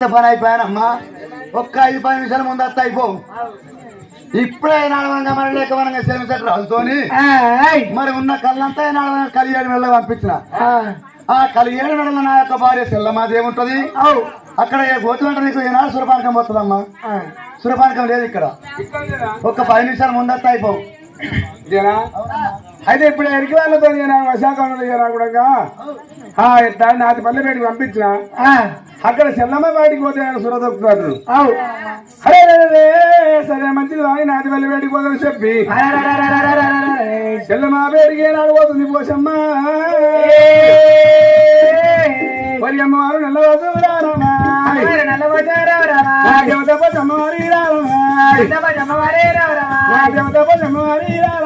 పని అయిపోయానమ్మా ఒక్క ఐదు పది నిమిషాల ముందు వస్తే అయిపో. ఇప్పుడే నడవంగా మరి లేక మనగా సెమిసెట్ రాజుతోని మరి ఉన్న కళ్ళంతా నడవంగా కలియేడు మెల్ల పంపించిన. ఆ. కలియేడు మెడల నా యొక్క భార్య సెల్లమాది ఏముంటది అక్కడ ఏ గోతు అంటే నీకు ఏనాడు సురపానకం పోతుందమ్మా. సురపానకం లేదు ఇక్కడ. ఒక్క పది నిమిషాల ముందు వస్తే అయిపోవు అయితే ఇప్పుడు ఎరికి వాళ్ళతో నేను చేయరా కూడా ఇట్లా నాటి పల్లెపేటకి పంపించిన. అక్కడ చెల్లమ్మ బయటికి పోతే ఆయన సురదొక్కుతాడు. అరే రే, రే, సరే మంచిది వాయి నాటి పల్లెపేటకి పోదని చెప్పి. చెల్లమ్మ పేరుకి ఏనాడు పోతుంది పోసమ్మ మరి అమ్మవారు నెల్లవారు రారమ్మా. నా దేవత పోసమ్మవారి రారమ్మా. దేవత పోసమ్మవారి రారమ్మా.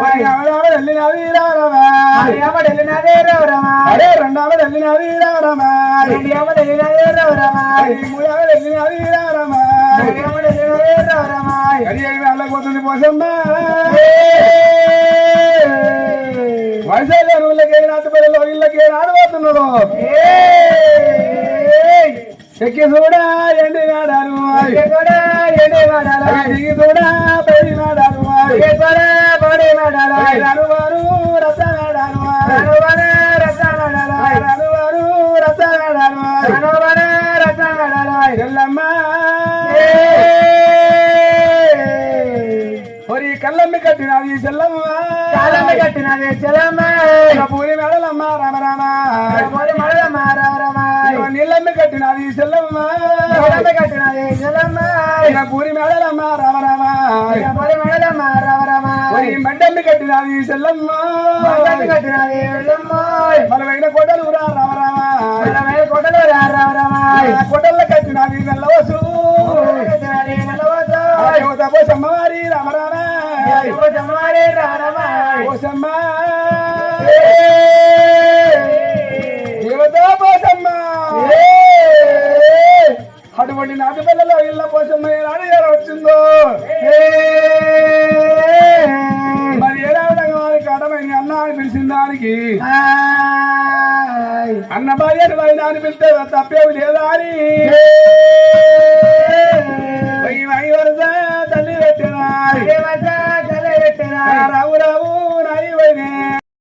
అరే రెండావిడ వెళ్ళినది రారమ్మా ఈ మూడావిడ వెళ్ళినది రారమ్మా అది ఏమి వెళ్ళకపోతుంది పోసమ్మా వయసు ఊళ్ళకి నాటి పిల్లలు ఇళ్ళకి ఆడబోతున్నాడు ఎక్కి చూడా ఎండి దిగి చూడా బయటి నాడారు. రానువారు రస கல்லம்பி கட்டினாதே செல்லம்மா. கல்லம்பி கட்டினாதே செல்லம்மா. புலி மடலம்மா ராம ராமா. புலி மடலம்மா ராம ராமா. நில்லம்பி கட்டினாதே செல்லம்மா. நில்லம்பி கட்டினாதே செல்லம்மா. புலி மடலம்மா ராம ராமா. புலி மடலம்மா ராம ராமா. மண்டம்பி கட்டினாதே செல்லம்மா. மண்டம்பி கட்டினாதே செல்லம்மா. மலவையில கொடலூரா ராம ராமா. மலவையில கொடலூரா ராம ராமா. జమ్మవారి రామ రామ పోసమ్మ దేవత పోసమ్మ అటువంటి నాటి పిల్లలు ఇళ్ళ పోసమ్మ ఏనాడు ఎలా వచ్చిందో మరి ఏడావిడంగా వారికి అడమైన అన్న అని పిలిచిన దానికి. అన్న భార్యను వైనా అని పిలిస్తే తప్పేవి లేదా అని. తల్లి